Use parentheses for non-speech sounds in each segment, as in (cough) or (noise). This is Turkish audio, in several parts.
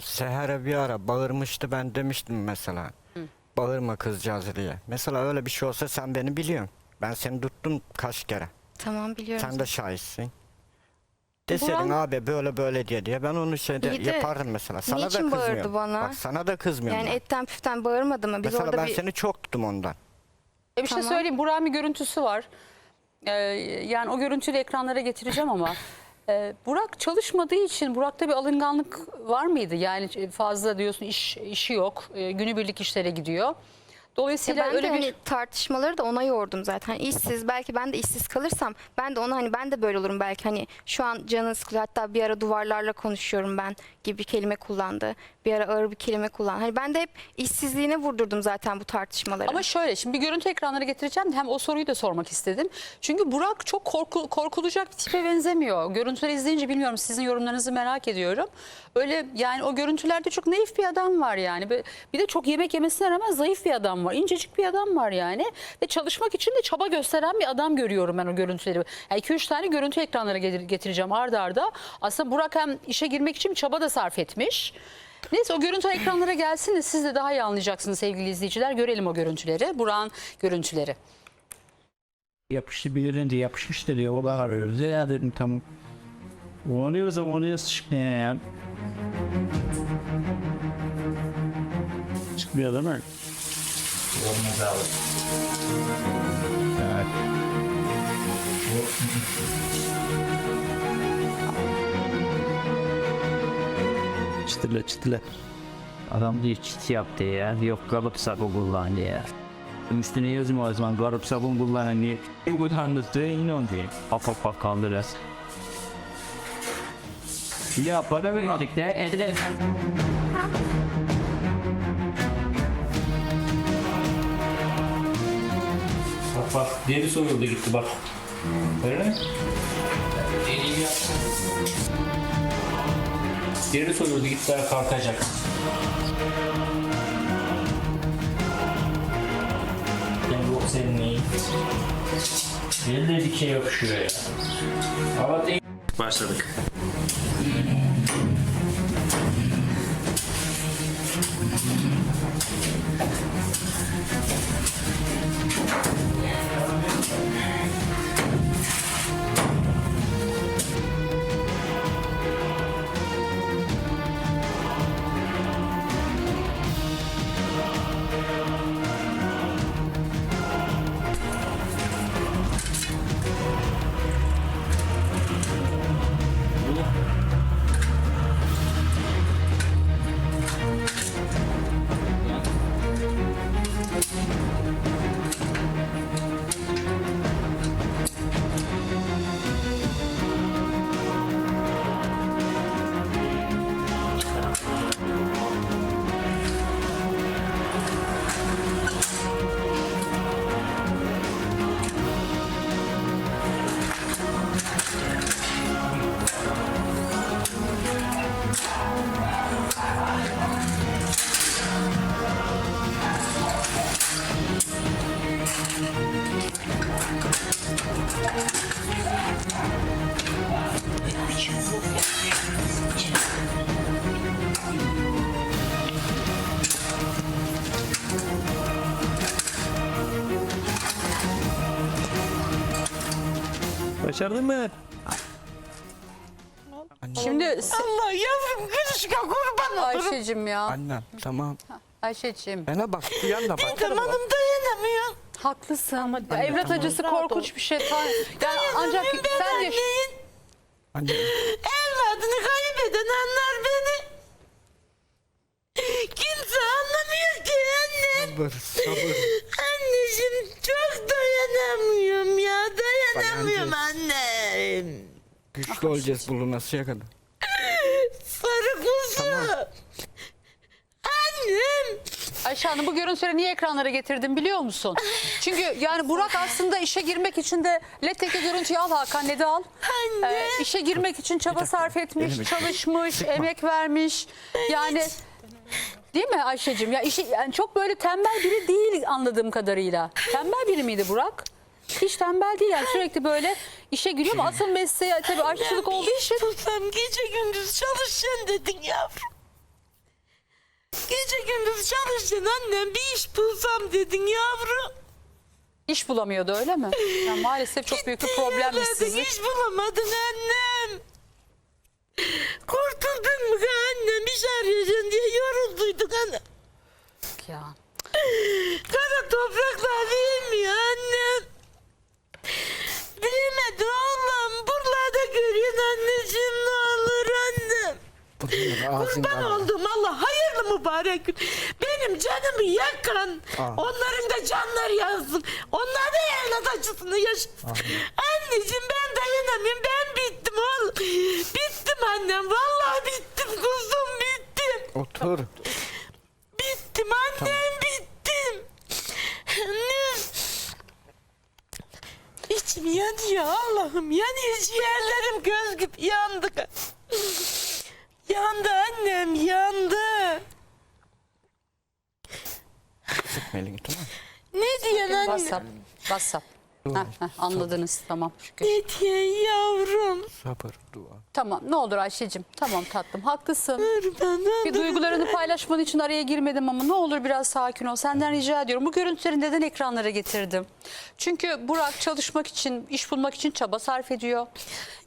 Seher'e bir ara bağırmıştı ben demiştim mesela. Bağırma kızcağız diye. Mesela öyle bir şey olsa sen beni biliyorsun. Ben seni tuttum kaç kere. Tamam biliyorum. Sen de şahitsin. Deseydin Buran- abi böyle böyle diye diye ben onu şeyde İyi de yapardım mesela. Sana da niçin bağırdı kızmıyorum. bana? Bak sana da kızmıyorum. Yani ben. etten püften bağırmadı mı? Biz mesela orada ben bir... seni çok tuttum ondan. E bir şey Tamam. söyleyeyim. Burak'ın bir görüntüsü var. Ee, yani o görüntüyü ekranlara getireceğim ama (laughs) e, Burak çalışmadığı için Burak'ta bir alınganlık var mıydı? Yani fazla diyorsun iş işi yok. E, günübirlik işlere gidiyor. Ya Dolayısıyla ben de öyle bir hani tartışmaları da ona yordum zaten. Hani işsiz belki ben de işsiz kalırsam ben de ona hani ben de böyle olurum belki hani şu an canı sıkılıyor hatta bir ara duvarlarla konuşuyorum ben gibi bir kelime kullandı. Bir ara ağır bir kelime kullandı. Hani ben de hep işsizliğine vurdurdum zaten bu tartışmaları. Ama şöyle şimdi bir görüntü ekranlara getireceğim. Hem o soruyu da sormak istedim. Çünkü Burak çok korku, korkulacak bir tipe benzemiyor. Görüntüleri izleyince bilmiyorum sizin yorumlarınızı merak ediyorum. Öyle yani o görüntülerde çok naif bir adam var yani. Bir de çok yemek yemesine rağmen zayıf bir adam var. İncecik bir adam var yani. Ve çalışmak için de çaba gösteren bir adam görüyorum ben o görüntüleri. Yani 2-3 tane görüntü ekranlara getir- getireceğim ardarda. arda. Aslında Burak hem işe girmek için çaba da sarf etmiş. Neyse o görüntü ekranlara gelsin de siz de daha iyi anlayacaksınız sevgili izleyiciler. Görelim o görüntüleri. Burak'ın görüntüleri. yapıştı bir yerinde yapışmıştı diyor. O da arıyoruz. Ya dedim tamam. Oluyorsa oluyor çıkmıyor ya. Çıkmıyor değil mi? Olmaz abi. Evet. Çıtırla çıtırla. Adam diyor çit yaptı ya. Yok kalıp sabun kullandı ya. Üstüne yazma o zaman garip sabun kullanan diye. Bu tanrısı yine onu diye. Hap hap hap kaldırır. Ya para vermedik de edile. Bak deri soyuldu gitti bak. Öyle? Deriyi yap. Deri soyuldu gitti kalkacak. Ben yok senin neyin? Deri de dikey yapışıyor ya. Hava değil. Başladık. Başardın mı? Şimdi s- Allah yavrum kırışka kurban olurum. Ayşe'cim ya. Annem tamam. Ayşe'cim. Bana bak duyan da bak. Tamam dayanamıyorum. Haklısın. Ya evlat acısı korkunç bir şey. Ta- Yani ancak Dayanamıyorum ben sen de anneyin. Anne, Evladını kaybeden anlar beni. Kimse anlamıyor ki annem. sabır sabır. Anneciğim çok dayanamıyorum Dayanacağız. annem. Güçlü olacağız bulunasıya kadar. Sarı kuzu. Annem. Ayşe Hanım bu görüntüleri niye ekranlara getirdim biliyor musun? Çünkü yani Burak aslında işe girmek için de LED'deki görüntüyü al Hakan ne de al. Anne. Ee, işe girmek için çaba sarf etmiş, Elimi- çalışmış, Sıkma. emek vermiş. Yani değil mi Ayşe'cim? Ya işi yani çok böyle tembel biri değil anladığım kadarıyla. Tembel biri miydi Burak? Hiç tembel değil yani sürekli böyle işe giriyor ama asıl mesleği tabii aşçılık olduğu için Tutsam gece gündüz çalışacaksın dedin yavrum. gündüz çalıştın annem bir iş bulsam dedin yavrum. İş bulamıyordu öyle mi? Ya maalesef çok büyük bir problemmiş yerlerde sizin. iş bulamadın annem. Kurtuldun mu ki annem iş arayacaksın diye yorulduyduk annem. Ya. Kara topraklar bilmiyor annem. Bilmedi oğlum. Buralarda görüyorsun anneciğim ne olur annem. Kurban oldum Allah hayırlı mübarek gün. Benim canımı yakan Aa. onların da canları yazsın. Onlar da evlat acısını yaşasın. Anneciğim ben dayanamıyorum ben bittim oğlum. Bittim annem vallahi bittim kuzum bittim. Otur. Bittim annem bittim. Annem. İçim yanıyor Allah'ım yanıyor ciğerlerim göz gibi yandı. Yandı annem yandı. Sıkma elini tamam? Ne diyorsun anne? WhatsApp. WhatsApp. Heh, heh, anladınız tamam şükür. Diyorsun yavrum? Sabır, dua. Tamam ne olur Ayşe'cim. Tamam tatlım haklısın. Bir duygularını paylaşman için araya girmedim ama ne olur biraz sakin ol. Senden rica ediyorum. Bu görüntüleri neden ekranlara getirdim? Çünkü Burak çalışmak için, iş bulmak için çaba sarf ediyor.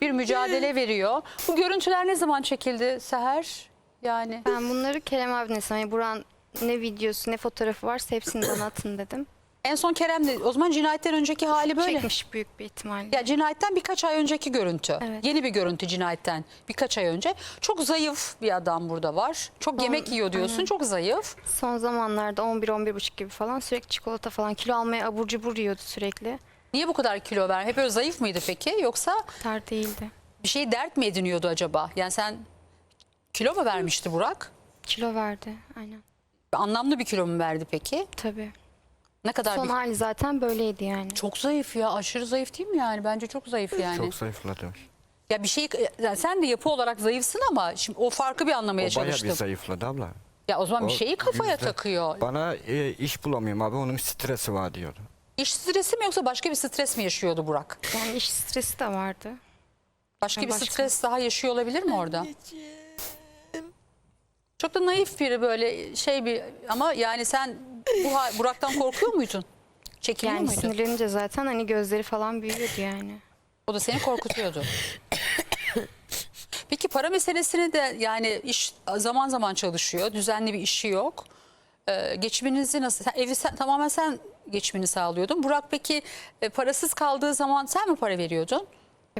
Bir mücadele veriyor. Bu görüntüler ne zaman çekildi Seher? Yani Ben bunları Kerem abine hani Buran ne videosu ne fotoğrafı varsa hepsini bana atın dedim. En son Kerem'de o zaman cinayetten önceki hali böyle. Çekmiş büyük bir ihtimalle. Ya cinayetten birkaç ay önceki görüntü. Evet. Yeni bir görüntü cinayetten birkaç ay önce. Çok zayıf bir adam burada var. Çok yemek yiyor diyorsun. aynen. Çok zayıf. Son zamanlarda 11-11,5 gibi falan sürekli çikolata falan kilo almaya abur cubur yiyordu sürekli. Niye bu kadar kilo ver? Hep öyle zayıf mıydı peki? Yoksa Tar değildi. bir şey dert mi ediniyordu acaba? Yani sen kilo mu vermişti Burak? Kilo verdi aynen. Anlamlı bir kilo mu verdi peki? Tabii. Ne kadar Son bir... hali zaten böyleydi yani. Çok zayıf ya. Aşırı zayıf değil mi yani? Bence çok zayıf yani. Çok zayıfladım. Ya bir şey yani sen de yapı olarak zayıfsın ama şimdi o farkı bir anlamaya O bayağı bir çalıştım. zayıfladı abla. Ya o zaman bir O şeyi kafaya yüzde- takıyor. Bana e, iş bulamıyorum abi onun stresi var diyordu. İş stresi mi yoksa başka bir stres mi yaşıyordu Burak? Yani iş stresi de vardı. Başka bir Başka. stres daha yaşıyor olabilir mi orada? Çok da naif biri böyle şey bir ama yani sen bu ha- Burak'tan korkuyor muydun? Çekiniyor Yani muydun? sinirlenince zaten hani gözleri falan büyüyordu yani. O da seni korkutuyordu. Peki para meselesini de yani iş zaman zaman çalışıyor. Düzenli bir işi yok. Ee, geçiminizi nasıl? Sen, evi sen, tamamen sen geçimini sağlıyordun. Burak peki e, parasız kaldığı zaman sen mi para veriyordun?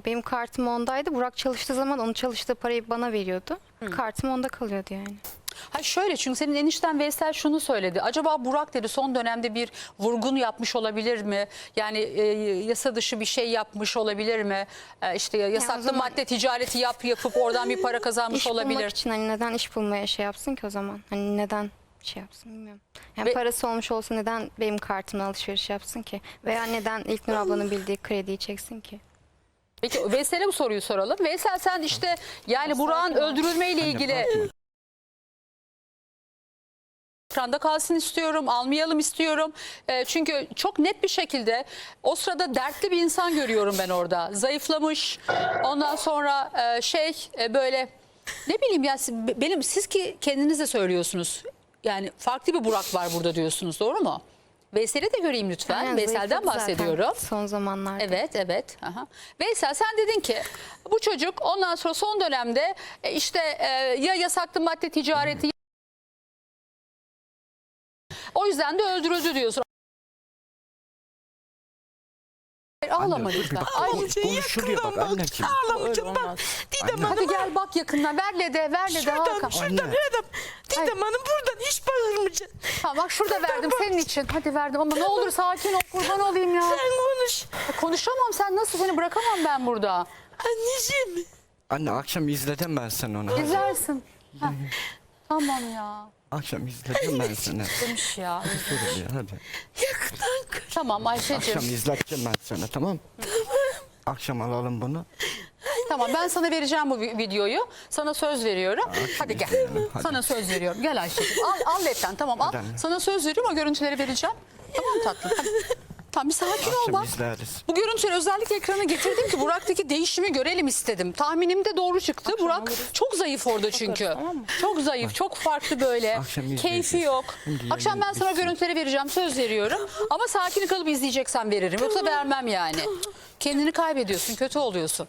Benim kartım ondaydı. Burak çalıştığı zaman onun çalıştığı parayı bana veriyordu. Kartım onda kalıyordu yani. Ha şöyle çünkü senin enişten Veysel şunu söyledi. Acaba Burak dedi son dönemde bir vurgun yapmış olabilir mi? Yani e, yasa dışı bir şey yapmış olabilir mi? E, işte yasaklı zaman- madde ticareti yap yapıp oradan bir para kazanmış İş olabilir. bulmak için hani neden iş bulmaya şey yapsın ki o zaman? Hani neden şey yapsın bilmiyorum. Yani Ve- parası olmuş olsa neden benim kartımla alışveriş yapsın ki? Veya neden İlknur ablanın bildiği krediyi çeksin ki? Peki Veysel'e bu soruyu soralım. Veysel sen işte yani Burak'ın öldürülmeyle ilgili. Ekranda kalsın istiyorum, almayalım istiyorum. E, çünkü çok net bir şekilde o sırada dertli bir insan görüyorum ben orada. Zayıflamış. Ondan sonra e, şey e, böyle ne bileyim ya siz- benim siz ki kendiniz de söylüyorsunuz. Yani farklı bir Burak var burada diyorsunuz. Doğru mu? Veysel'i de göreyim lütfen. Aynen, Veysel'den zayıfladı zaten bahsediyorum. Son zamanlarda. Evet, evet. Aha. Veysel sen dedin ki bu çocuk ondan sonra son dönemde e, işte e, ya yasaklı madde ticareti yüzden de öldürüldü diyorsun. Ağlama lütfen. bak, Ay, konuş- konuşuluyor bak anneciğim. Ağlamayacağım bak. Didem Hanım hadi gel bak yakından. Ver Lede, ver Lede şuradan Hakan. şuradan Anne. Didem. Didem Hanım buradan hiç bağırmayacaksın. Ha, bak şurada verdim senin için. Hadi verdim ama ne olur sakin ol kurban olayım ya. Sen konuş. Konuşamam sen nasıl seni bırakamam ben burada. Anneciğim. Anne akşam izledim ben seni onu. İzlersin. Ha. Tamam ya. Akşam izledim ben seni. Demiş ya. Şöyle bir, hadi. Yakından kır. Tamam Ayşe'cim. Akşam izleteceğim ben seni tamam mı? Akşam alalım bunu. Tamam ben sana vereceğim bu vi- videoyu. Sana söz veriyorum. Hadi gel. izleyelim, hadi. Sana söz veriyorum. Gel Ayşe'cim. Al, al lütfen tamam al. Sana söz veriyorum o görüntüleri vereceğim. Tamam tatlım? Hadi. Lütfen bir sakin ol bak. izleriz. Bu görüntüleri özellikle ekrana getirdim ki Burak'taki değişimi görelim istedim. Tahminim de doğru çıktı. Burak çok zayıf orada çünkü. Çok zayıf, çok farklı böyle. Akşam. Keyfi yok. Şimdi Akşam ben sana bitsin. görüntüleri vereceğim, söz veriyorum. Ama sakin kalıp izleyeceksen veririm. Yoksa vermem yani. Kendini kaybediyorsun, kötü oluyorsun.